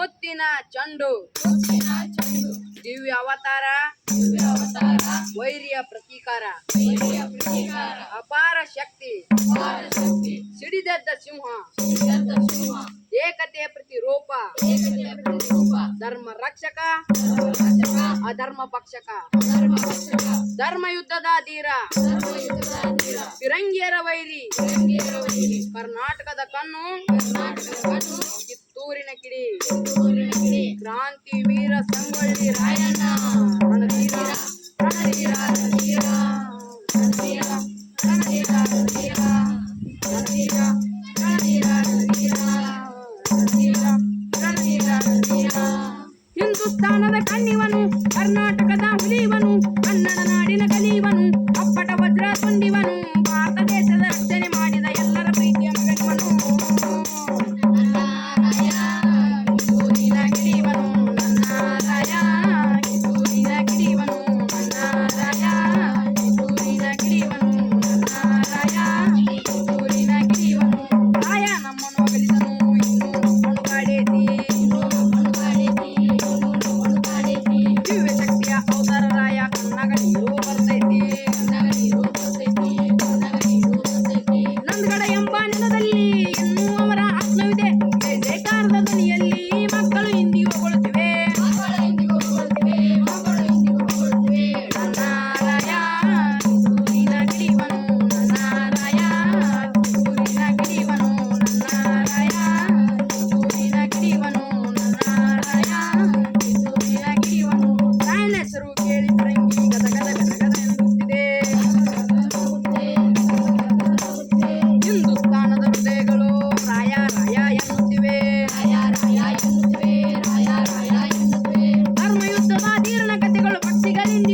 ಮುತ್ತಿನ ಚಂಡು. ದಿವ್ಯ ಅವತಾರ ವೈರಿಯ ಪ್ರತೀಕಾರ. ಅಪಾರ ಶಕ್ತಿ. ಸಿಡಿದದ್ದ ಸಿಂಹ. ಏಕತೆ ಪ್ರತಿರೂಪ. ಧರ್ಮ ರಕ್ಷಕ. ಅಧರ್ಮ ಪಕ್ಷಕ. ಧರ್ಮ ಯುದ್ಧದ ಧೀರ. ಫಿರಂಗಿಯರ ವೈರಿ. ಕರ್ನಾಟಕದ ಕಣ್ಣು. ಊರಿನ ಕಿಡಿ ಕ್ರಾಂತಿ ವೀರ ಸಂಗೊಳ್ಳಿ ರಾಯಣ್ಣ ರಣಧೀರ ರಣಧೀರ ರಣಧೀರ ರಣಧೀರ ರಣಧೀರ ರಣಧೀರ ರಣಧೀರ ರಣಧೀರ ರಣಧೀರ ರಣಧೀರ ರಣಧೀರ ರಣಧೀರ ಹಿಂದೂಸ್ತಾನದ ಕಣ್ಣಿವನು ಕರ್ನಾಟಕ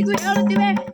最要了，对不对？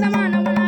பிரதமான